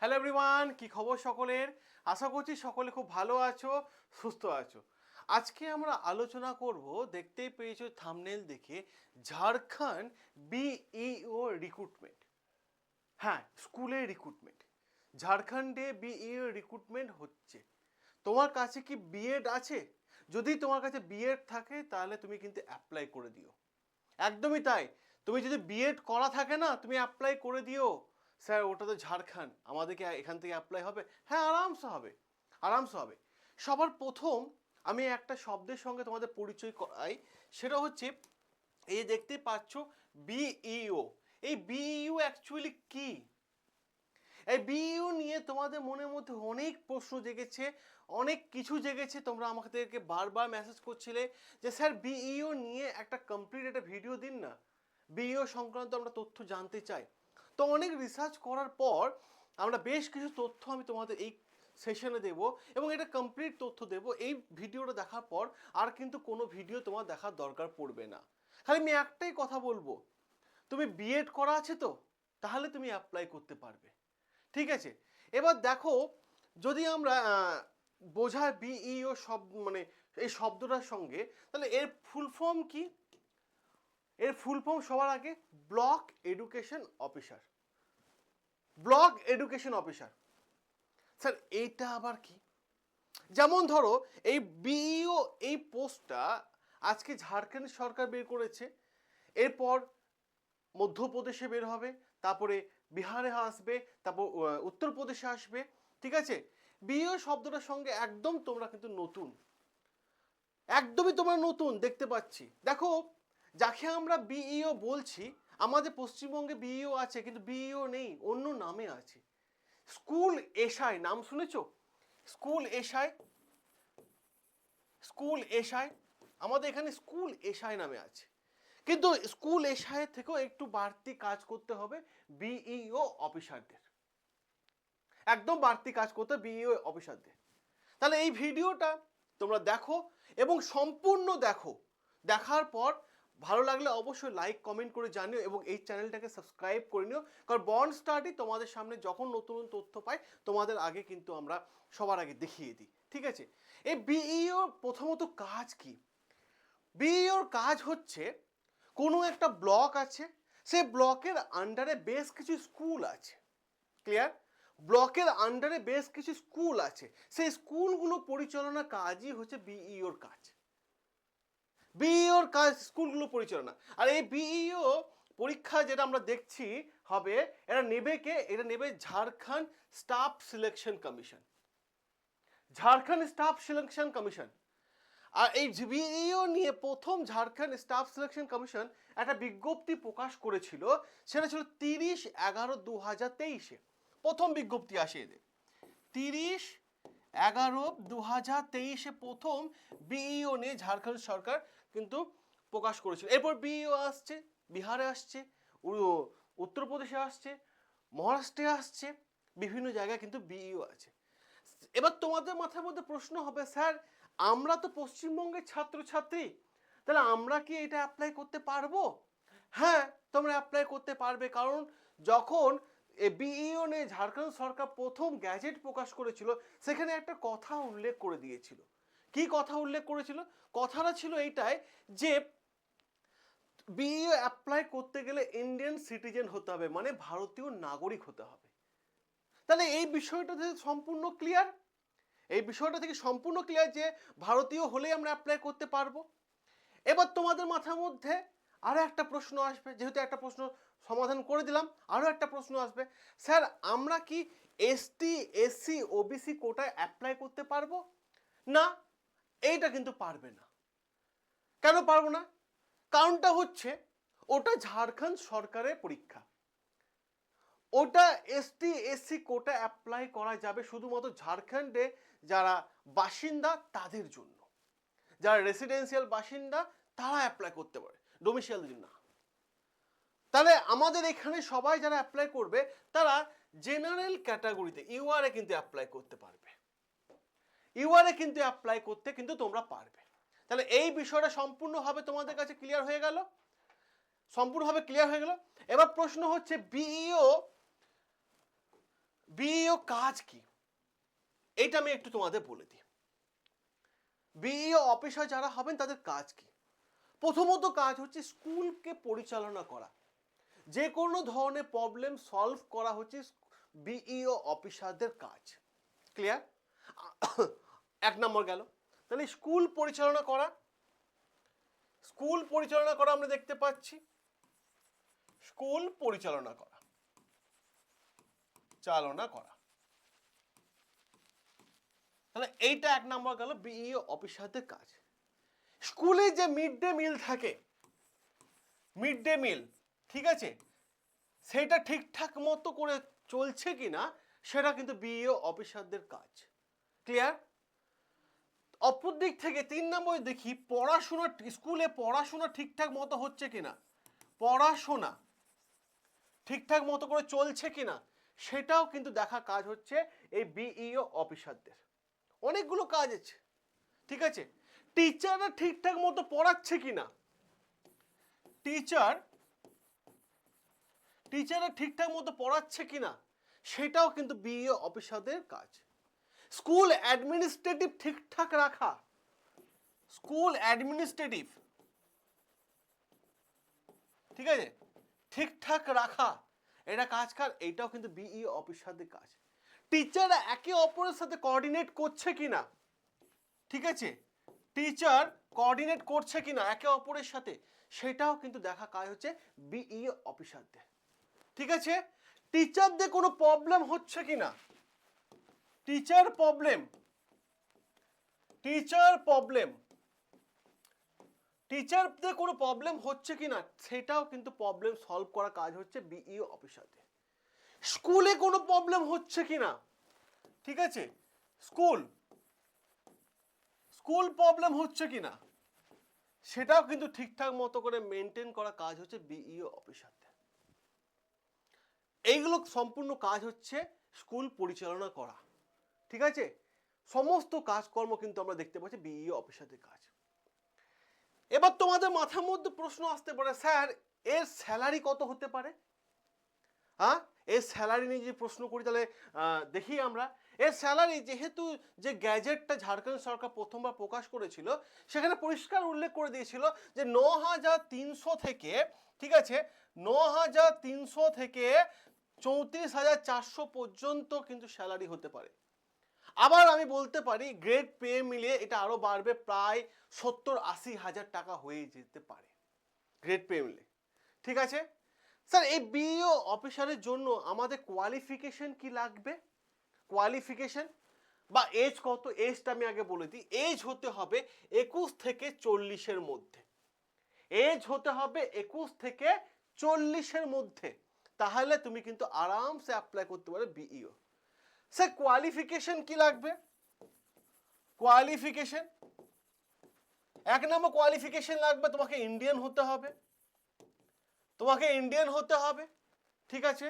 Hello everyone কি খবর সকলের? আশা করছি সকলে খুব ভালো আছো, সুস্থ আছো। আজকে আমরা আলোচনা করব, দেখতেই পেয়েছ থামনেল দেখে, ঝাড়খণ্ড বিইও রিক্রুটমেন্ট হ্যাঁ স্কুলের রিক্রুটমেন্ট ঝাড়খণ্ডে বিইও রিক্রুটমেন্ট হচ্ছে। তোমার কাছে কি বিএড আছে? যদি তোমার কাছে বিএড থাকে, তাহলে তুমি কিন্তু অ্যাপ্লাই করে দিও। একদমই তাই। তুমি যদি বিএড করা থাকে না, তুমি অ্যাপ্লাই করে দিও। স্যার, ওটা তো ঝাড়খণ্ড। আমাদেরকে এখান থেকে অ্যাপ্লাই হবে। হ্যাঁ আরামসে হবে। আরামসে হবে। সবার প্রথম আমি একটা শব্দের সঙ্গে তোমাদের পরিচয় করাই। সেটা হচ্ছে, এই দেখতে পাচ্ছ বিইও এই বিইও অ্যাকচুয়ালি কি? এই বিইউ নিয়ে তোমাদের মনের মধ্যে অনেক প্রশ্ন জেগেছে, অনেক কিছু জেগেছে। তোমরা আমাদেরকে বারবার মেসেজ করছিলে যে, স্যার বিইও নিয়ে একটা কমপ্লিট একটা ভিডিও দিন না। বিইও সংক্রান্ত আমরা তথ্য জানতে চাই। তো অনেক রিসার্চ করার পর আমরা বেশ কিছু তথ্য আমি তোমাদের এই সেশনে দেব এবং এটা কমপ্লিট তথ্য দেব। এই ভিডিওটা দেখার পর আর কিন্তু কোনো ভিডিও তোমার দেখার দরকার পড়বে না। খালি আমি একটাই কথা বলব, তুমি বিএড করা আছে তো, তাহলে তুমি অ্যাপ্লাই করতে পারবে। ঠিক আছে? এবার দেখো, যদি আমরা বোঝায় বিইও সব মানে এই শব্দটার সঙ্গে, তাহলে এর ফুল ফর্ম কি? এর ফুল ফর্ম সবার আগে block education officer block education officer sir, এইটা আবার কি? যেমন ধরো, এই বিইও এই পোস্টটা আজকে ঝাড়খণ্ড সরকার বের করেছে, এরপর মধ্যপ্রদেশে বের হবে, তারপরে বিহারে আসবে, তারপর উত্তরপ্রদেশে আসবে, ঠিক আছে? বিইও শব্দটার সঙ্গে একদম তোমরা কিন্তু নতুন। একদমই তোমরা নতুন, দেখতে পাচ্ছি। দেখো যাকে আমরা বিইও বলছি, আমাদের পশ্চিমবঙ্গে বিইও আছে, কিন্তু বিইও নেই, অন্য নামে আছে। স্কুল এশাই নাম শুনেছ? স্কুল এশাই স্কুল এশাই আমাদের এখানে স্কুল এশাই নামে আছে। কিন্তু স্কুল এশাইয়ের থেকেও একটু বাড়তি কাজ করতে হবে বিইও অফিসারদের। একদম বাড়তি কাজ করতে বিইও অফিসারদের। তাহলে এই ভিডিওটা তোমরা দেখো এবং সম্পূর্ণ দেখো। দেখার পর ভালো লাগলে অবশ্যই লাইক কমেন্ট করে জানিও এবং এই চ্যানেলটাকে সাবস্ক্রাইব করে নিও। কারণ বন্ড স্টাডি তোমাদের সামনে যখন নতুন তথ্য পাই, তোমাদের আগে কিন্তু আমরা সবার আগে দেখিয়ে দিই। ঠিক আছে? এই বিইও প্রথমত কাজ কি? বিইওর কাজ হচ্ছে, কোনো একটা ব্লক আছে, সেই ব্লকের আন্ডারে বেশ কিছু স্কুল আছে। ক্লিয়ার ব্লকের আন্ডারে বেশ কিছু স্কুল আছে। সেই স্কুলগুলো পরিচালনা কাজই হচ্ছে বিইওর কাজ। বিইওর কাজ স্কুলগুলো পরিচালনা। আর এই বিইও পরীক্ষা যেটা আমরা দেখছি হবে এটা নেবে কে? এটা নেবে Jharkhand staff selection commission. Jharkhand staff selection commission. আর এই বিইও নিয়ে প্রথম ঝাড়খণ্ড স্টাফ সিলেকশন কমিশন একটা বিজ্ঞপ্তি প্রকাশ করেছিল, সেটা ছিল তিরিশ এগারো দু হাজার তেইশে। প্রথম বিজ্ঞপ্তি আসে এদের। তিরিশ এগারো দু হাজার তেইশে প্রথম বিইও নিয়ে ঝাড়খণ্ড সরকার কিন্তু প্রকাশ করেছিল। এরপর বিইও আসছে, বিহারে আসছে উত্তরপ্রদেশে আসছে, মহারাষ্ট্রে আসছে, বিভিন্ন জায়গায় কিন্তু বিইও আছে। এবার তোমাদের মাথার মধ্যে প্রশ্ন হবে, স্যার, আমরা তো পশ্চিমবঙ্গের ছাত্রছাত্রী, তাহলে আমরা কি এটা অ্যাপ্লাই করতে পারব? হ্যাঁ তোমরা অ্যাপ্লাই করতে পারবে, কারণ যখন বিইও নিয়ে ঝাড়খণ্ড সরকার প্রথম গ্যাজেট প্রকাশ করেছিল, সেখানে একটা কথা উল্লেখ করে দিয়েছিল। কি কথা উল্লেখ করেছিল? কথাটা ছিল এইটাই যে বিইও অ্যাপ্লাই করতে গেলে ইন্ডিয়ান সিটিজেন হতে হবে মানে ভারতীয় নাগরিক হতে হবে। তাহলে এই বিষয়টা থেকে সম্পূর্ণ ক্লিয়ার এই বিষয়টা থেকে সম্পূর্ণ ক্লিয়ার যে ভারতীয় হলেই আমরা অ্যাপ্লাই করতে পারব? এবার তোমাদের মাথার মধ্যে আরও একটা প্রশ্ন আসবে, যেহেতু একটা প্রশ্ন সমাধান করে দিলাম আরও একটা প্রশ্ন আসবে। স্যার, আমরা কি এসটি এসসি ওবিসি কোটায় অ্যাপ্লাই করতে পারব? না? এইটা কিন্তু পারবে না। কেন পারব না? কারণটা হচ্ছে ওটা ঝাড়খণ্ড সরকারের পরীক্ষা। ওটা এসটি এসসি কোটা অ্যাপ্লাই করা যাবে শুধুমাত্র ঝাড়খণ্ডে যারা বাসিন্দা তাদের জন্য। যারা রেসিডেন্সিয়াল বাসিন্দা তারা অ্যাপ্লাই করতে পারে ডোমিসিয়ালদের জন্য না। তাহলে আমাদের এখানে সবাই যারা অ্যাপ্লাই করবে, তারা জেনারেল ক্যাটাগরিতে ইউআরএ কিন্তু অ্যাপ্লাই করতে পারবে। ইউআরএ কিন্তু অ্যাপ্লাই করতে কিন্তু তোমরা পারবে। তাহলে এই বিষয়টা সম্পূর্ণভাবে তোমাদের কাছে ক্লিয়ার হয়ে গেল? সম্পূর্ণভাবে ক্লিয়ার হয়ে গেল? এবার প্রশ্ন হচ্ছে বিইও বিইও কাজ কি? এইটা আমি একটু তোমাদের বলে দিই। বিইও অফিসার যারা হবেন, তাদের কাজ কি? প্রথমত কাজ হচ্ছে স্কুলকে পরিচালনা করা। যে কোনো ধরনের প্রবলেম সলভ করা হচ্ছে বিইও অফিসারদের কাজ। ক্লিয়ার এক নম্বর গেল। তাহলে স্কুল পরিচালনা করা, স্কুল পরিচালনা করা আমরা দেখতে পাচ্ছি। স্কুল পরিচালনা করা, চালনা করা। তাহলে এইটা এক নম্বর গেল, বিইও অফিসারদের কাজ। স্কুলে যে মিড ডে মিল থাকে, মিড ডে মিল, ঠিক আছে? সেটা ঠিকঠাক মতো করে চলছে কিনা, সেটা কিন্তু বিইও অফিসারদের কাজ। ক্লিয়ার? অপর দিক থেকে তিন নম্বরে দেখি, পড়াশোনা স্কুলে পড়াশোনা ঠিকঠাক মতো হচ্ছে কিনা? পড়াশোনা ঠিকঠাক মতো করে চলছে কিনা? সেটাও কিন্তু দেখা কাজ হচ্ছে এই বিইও অফিসারদের। অনেকগুলো কাজ আছে, ঠিক আছে? টিচাররা ঠিকঠাক মতো পড়াচ্ছে কিনা? টিচার, টিচাররা ঠিকঠাক মতো পড়াচ্ছে কিনা? সেটাও কিন্তু বিইও অফিসারদের কাজ। স্কুল অ্যাডমিনিস্ট্রেটিভ ঠিকঠাক রাখা। School administrative. ঠিক আছে? ঠিকঠাক রাখা। এটা কাজ কার? এটাও কিন্তু বিই অফিসারদের কাজ। টিচাররা একে অপরের সাথে কোঅর্ডিনেট করছে কিনা? ঠিক আছে? টিচার কোঅর্ডিনেট করছে কিনা একে অপরের সাথে? সেটাও কিন্তু দেখা কাজ হচ্ছে বিই অফিসারদের ঠিক আছে? টিচারদের কোনো প্রবলেম হচ্ছে কিনা? টিচার প্রবলেম টিচার প্রবলেম টিচারদের কোনো প্রবলেম হচ্ছে কিনা সেটাও কিন্তু প্রবলেম সলভ করা কাজ হচ্ছে বিইও অফিসারদের স্কুলে কোনো প্রবলেম হচ্ছে কি না, ঠিক আছে? স্কুল স্কুল প্রবলেম হচ্ছে কি না, সেটাও কিন্তু ঠিকঠাক মতো করে মেনটেন করা কাজ হচ্ছে বিইও অফিসারদের এইগুলো সম্পূর্ণ কাজ হচ্ছে স্কুল পরিচালনা করা। ঠিক আছে? সমস্ত কাজকর্ম কিন্তু আমরা দেখতে পাচ্ছি বিই অফিসারদের কাজ। এবার তোমাদের মাথার মধ্যে প্রশ্ন আসতে পারে, স্যার, এর স্যালারি কত হতে পারে? হ্যাঁ এর স্যালারি নিয়ে যে প্রশ্ন করি তাহলে দেখি আমরা। এর স্যালারি যেহেতু যে গ্যাজেটটা ঝাড়খণ্ড সরকার প্রথমবার প্রকাশ করেছিল, সেখানে পরিষ্কার উল্লেখ করে দিয়েছিল যে ন হাজার তিনশো থেকে, ঠিক আছে? ন হাজার তিনশো থেকে চৌত্রিশ হাজার চারশো পর্যন্ত কিন্তু স্যালারি হতে পারে। আবার আমি বলতে পারি গ্রেড পে মিলিয়ে এটা আরও বাড়বে প্রায় সত্তর আশি হাজার টাকা হয়ে যেতে পারে। গ্রেড পে মিলে ঠিক আছে? স্যার এই বিও অফিসারের জন্য আমাদের কোয়ালিফিকেশন কি লাগবে? কোয়ালিফিকেশন বা এজ কত? এজটা আমি আগে বলে দিই। এজ হতে হবে একুশ থেকে চল্লিশের মধ্যে। এজ হতে হবে একুশ থেকে চল্লিশের মধ্যে। তাহলে তুমি কিন্তু আরামসে অ্যাপ্লাই করতে পারো বিইও স্যার কোয়ালিফিকেশন কি লাগবে? কোয়ালিফিকেশন এক নম্বর কোয়ালিফিকেশন লাগবে, তোমাকে ইন্ডিয়ান হতে হবে। তোমাকে ইন্ডিয়ান হতে হবে, ঠিক আছে?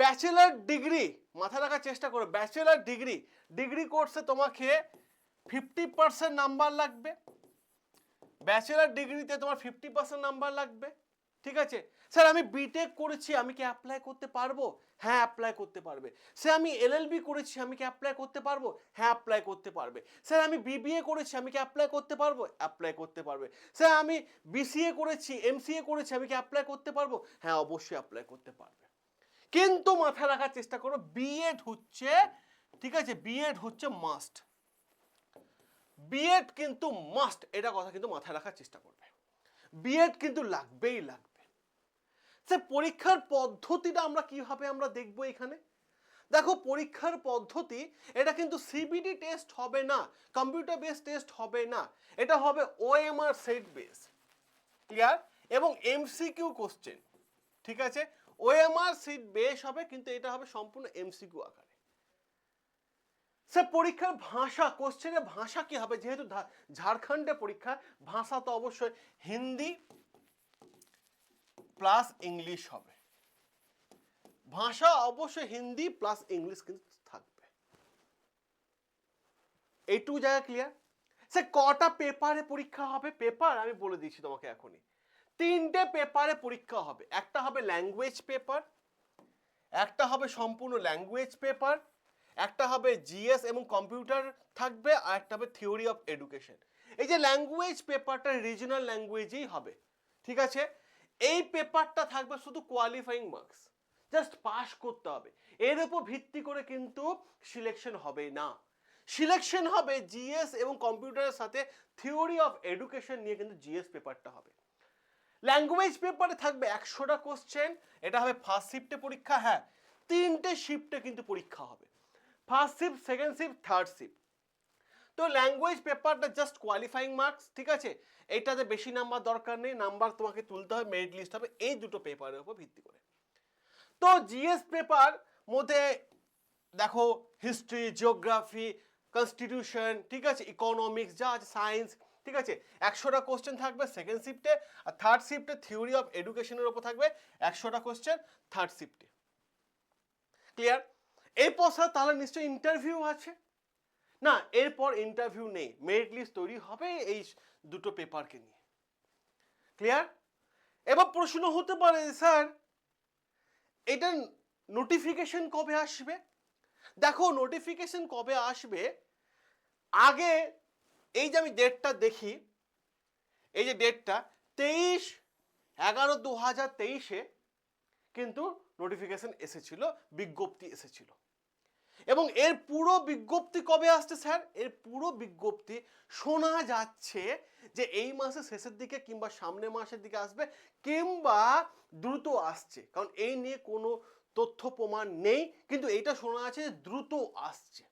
ব্যাচেলার ডিগ্রি মাথা রাখার চেষ্টা করো ব্যাচেলার ডিগ্রি ডিগ্রি কোর্সে তোমাকে ফিফটি পার্সেন্ট নাম্বার লাগবে। ব্যাচেলার ডিগ্রিতে তোমার ফিফটি পার্সেন্ট নাম্বার লাগবে। ঠিক আছে? স্যার, আমি বিটেক করেছি, আমি কি অ্যাপ্লাই করতে পারব? হ্যাঁ অ্যাপ্লাই করতে পারবে। স্যার, আমি এলএলবি করেছি, আমি কি অ্যাপ্লাই করতে পারব? হ্যাঁ অ্যাপ্লাই করতে পারবে। স্যার, আমি বিবিএ করেছি, আমি কি অ্যাপ্লাই করতে পারব? অ্যাপ্লাই করতে পারবে। স্যার, আমি বিসিএ করেছি এমসিএ করেছি, আমি কি অ্যাপ্লাই করতে পারব? হ্যাঁ অবশ্যই অ্যাপ্লাই করতে পারবে। কিন্তু মাথায় রাখার চেষ্টা করো বিএড হচ্ছে, ঠিক আছে? বিএড হচ্ছে মাস্ট বিএড কিন্তু মাস্ট এটা কথা কিন্তু মাথায় রাখার চেষ্টা করবে। বিএড কিন্তু লাগবেই লাগবে। স্যার পরীক্ষার পদ্ধতিটা আমরা কীভাবে আমরা দেখব এখানে? দেখো, পরীক্ষার পদ্ধতি, এটা কিন্তু সিবিডি টেস্ট হবে না কম্পিউটার বেস টেস্ট হবে না, এটা হবে ওএমআর সেট বেস ক্লিয়ার এবং এমসিকিউ কোশ্চেন ঠিক আছে? ওএমআর সিট বেস হবে, কিন্তু এটা হবে সম্পূর্ণ এমসিকিউ আকারে। স্যার পরীক্ষার ভাষা কোশ্চেনের ভাষা কি হবে? যেহেতু ঝাড়খণ্ডে পরীক্ষা, ভাষা তো অবশ্যই হিন্দি প্লাস ইংলিশ হবে। ভাষা অবশ্যই হিন্দি প্লাস ইংলিশ কিন্তু থাকবে। এইটুকু জায়গা ক্লিয়ার সে কটা পেপারে পরীক্ষা হবে? পেপার আমি বলে দিচ্ছি তোমাকে এখনই। তিনটে পেপারে পরীক্ষা হবে। একটা হবে ল্যাঙ্গুয়েজ পেপার একটা হবে সম্পূর্ণ ল্যাঙ্গুয়েজ পেপার একটা হবে জিএস এবং কম্পিউটার থাকবে, আর একটা হবে থিওরি অফ এডুকেশন এই যে ল্যাঙ্গুয়েজ পেপারটা রিজনাল ল্যাঙ্গুয়েজেই হবে। ঠিক আছে? এই পেপারটা থাকবে শুধু কোয়ালিফাইং মার্কস জাস্ট পাস করতে হবে। এর উপর ভিত্তি করে কিন্তু সিলেকশন হবে না। সিলেকশন হবে জিএস এবং কম্পিউটারের সাথে থিওরি অফ এডুকেশন নিয়ে কিন্তু জিএস পেপারটা হবে। ল্যাঙ্গুয়েজ পেপারে থাকবে একশোটা কোশ্চেন এটা হবে ফার্স্ট শিফটে পরীক্ষা হ্যাঁ। তিনটে শিফটে কিন্তু পরীক্ষা হবে। First shift second shift third shift তো ল্যাঙ্গুয়েজ পেপারটা জাস্ট কোয়ালিফাইং মার্কস ঠিক আছে? এইটাতে বেশি নাম্বার দরকার নেই নাম্বার তোমাকে তুলতে হবে মেরিট লিস্ট হবে, এই দুটো পেপারের উপর ভিত্তি করে। তো জিএস পেপার মধ্যে দেখো হিস্ট্রি জিওগ্রাফি কনস্টিটিউশন ঠিক আছে? ইকোনমিক্স যা আছে সায়েন্স ঠিক আছে? একশোটা কোশ্চেন থাকবে সেকেন্ড শিফটে আর থার্ড শিফটে থিওরি অফ এডুকেশনের ওপর থাকবে একশোটা কোশ্চেন থার্ড শিফটে ক্লিয়ার এরপর স্যার তাহলে নিশ্চয়ই ইন্টারভিউ আছে। না, এরপর ইন্টারভিউ নেই। মেরিট লিস্ট তৈরি হবে এই দুটো পেপারকে নিয়ে। ক্লিয়ার এবার প্রশ্ন হতে পারে স্যার, এটার নোটিফিকেশন কবে আসবে? দেখো নোটিফিকেশন কবে আসবে? আগে এই যে আমি ডেটটা দেখি, এই যে ডেটটা তেইশ এগারো দু হাজার তেইশে কিন্তু নোটিফিকেশন এসেছিল, বিজ্ঞপ্তি এসেছিল। এবং এর পুরো বিজ্ঞপ্তি কবে আসছে, স্যার? এর পুরো বিজ্ঞপ্তি শোনা যাচ্ছে যে এই মাসের শেষের দিকে কিংবা সামনের মাসের দিকে আসবে কিংবা দ্রুত আসছে। কারণ এই নিয়ে কোনো তথ্য প্রমাণ নেই, কিন্তু এইটা শোনা আছে দ্রুত আসছে।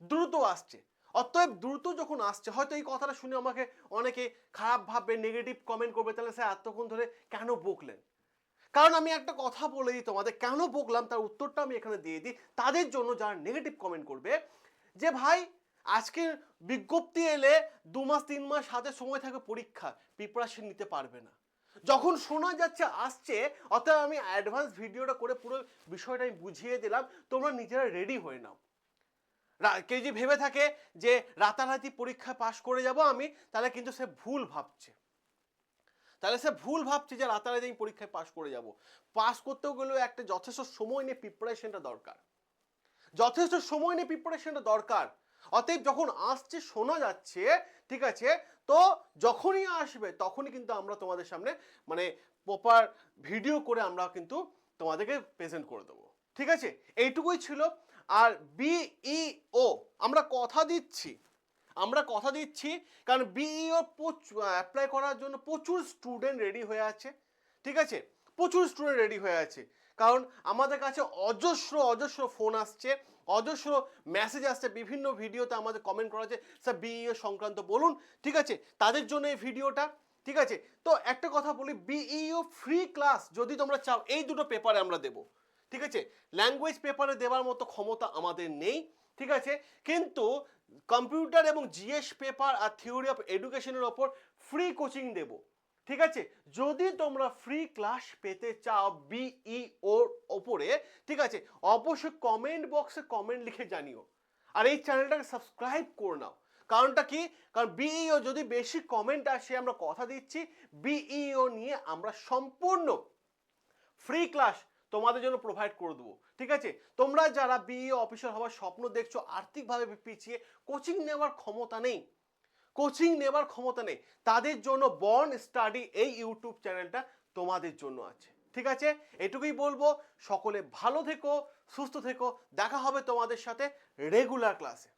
দ্রুত আসছে। অতএব দ্রুত যখন আসছে, হয়তো এই কথাটা শুনে আমাকে অনেকে খারাপ ভাববে নেগেটিভ কমেন্ট করবে, তাহলে স্যার এতক্ষণ ধরে কেন বকলেন? কারণ আমি একটা কথা বলে দিই তোমাদের, কেন বকলাম? তার উত্তরটা আমি এখানে দিয়ে দিই। তাদের জন্য যারা নেগেটিভ কমেন্ট করবে, যে ভাই আজকে বিজ্ঞপ্তি এলে দু মাস, তিন মাস হাতে সময় থাকবে পরীক্ষা প্রিপারেশন নিতে পারবে না। যখন শোনা যাচ্ছে, আসছে, অতএব আমি অ্যাডভান্স ভিডিওটা করে পুরো বিষয়টা আমি বুঝিয়ে দিলাম, তোমরা নিজেরা রেডি হয়ে নাও। কেউ যদি ভেবে থাকে যে রাতারাতি পরীক্ষা পাশ করে যাব আমি, তাহলে কিন্তু সে ভুল ভাবছে। তাহলে সে ভুল ভাবছে যে রাতারাতি আমি পরীক্ষায় পাশ করে যাব। পাস করতেও গেলেও একটা যথেষ্ট সময় নিয়ে প্রিপারেশনটা দরকার। যথেষ্ট সময় নিয়ে প্রিপারেশনটা দরকার। অতএব যখন আসছে, শোনা যাচ্ছে, ঠিক আছে, তো যখনই আসবে, তখনই কিন্তু আমরা তোমাদের সামনে মানে প্রপার ভিডিও করে আমরা কিন্তু তোমাদেরকে প্রেজেন্ট করে দেবো। ঠিক আছে? এইটুকুই ছিল। আর বিইও আমরা কথা দিচ্ছি। আমরা কথা দিচ্ছি, কারণ বিইও অ্যাপ্লাই করার জন্য প্রচুর স্টুডেন্ট রেডি হয়ে আছে, ঠিক আছে? প্রচুর স্টুডেন্ট রেডি হয়ে আছে। কারণ আমাদের কাছে অজস্র অজস্র ফোন আসছে, অজস্র মেসেজ আসছে, বিভিন্ন ভিডিওতে আমাদের কমেন্ট করা আছে স্যার বিইও সংক্রান্ত বলুন। ঠিক আছে? তাদের জন্য এই ভিডিওটা ঠিক আছে? তো একটা কথা বলি বিইও ফ্রি ক্লাস যদি তোমরা চাও, এই দুটো পেপারে আমরা দেবো, ঠিক আছে? ল্যাঙ্গুয়েজ পেপারে দেওয়ার মতো ক্ষমতা আমাদের নেই, ঠিক আছে? কিন্তু কম্পিউটার এবং জিএস পেপার আর থিওরি অফ এডুকেশনের ওপর ফ্রি কোচিং দেব। ঠিক আছে? যদি তোমরা ফ্রি ক্লাস পেতে চাও বিই ওর ওপরে, ঠিক আছে? অবশ্যই কমেন্ট বক্সে কমেন্ট লিখে জানিও। আর এই চ্যানেলটাকে সাবস্ক্রাইব করে নাও। কারণটা কি? কারণ বিইও যদি বেশি কমেন্ট আসে, আমরা কথা দিচ্ছি, বিইও নিয়ে আমরা সম্পূর্ণ ফ্রি ক্লাস তোমাদের জন্য প্রোভাইড করে দেবো, ঠিক আছে? তোমরা যারা বিএ অফিসার হওয়ার স্বপ্ন দেখছ, আর্থিকভাবে পিছিয়ে কোচিং নেওয়ার ক্ষমতা নেই। কোচিং নেওয়ার ক্ষমতা নেই। তাদের জন্য বর্ন স্টাডি এই ইউটিউব চ্যানেলটা তোমাদের জন্য আছে, ঠিক আছে? এটুকুই বলব, সকলে ভালো থেকো, সুস্থ থেকো। দেখা হবে তোমাদের সাথে রেগুলার ক্লাসে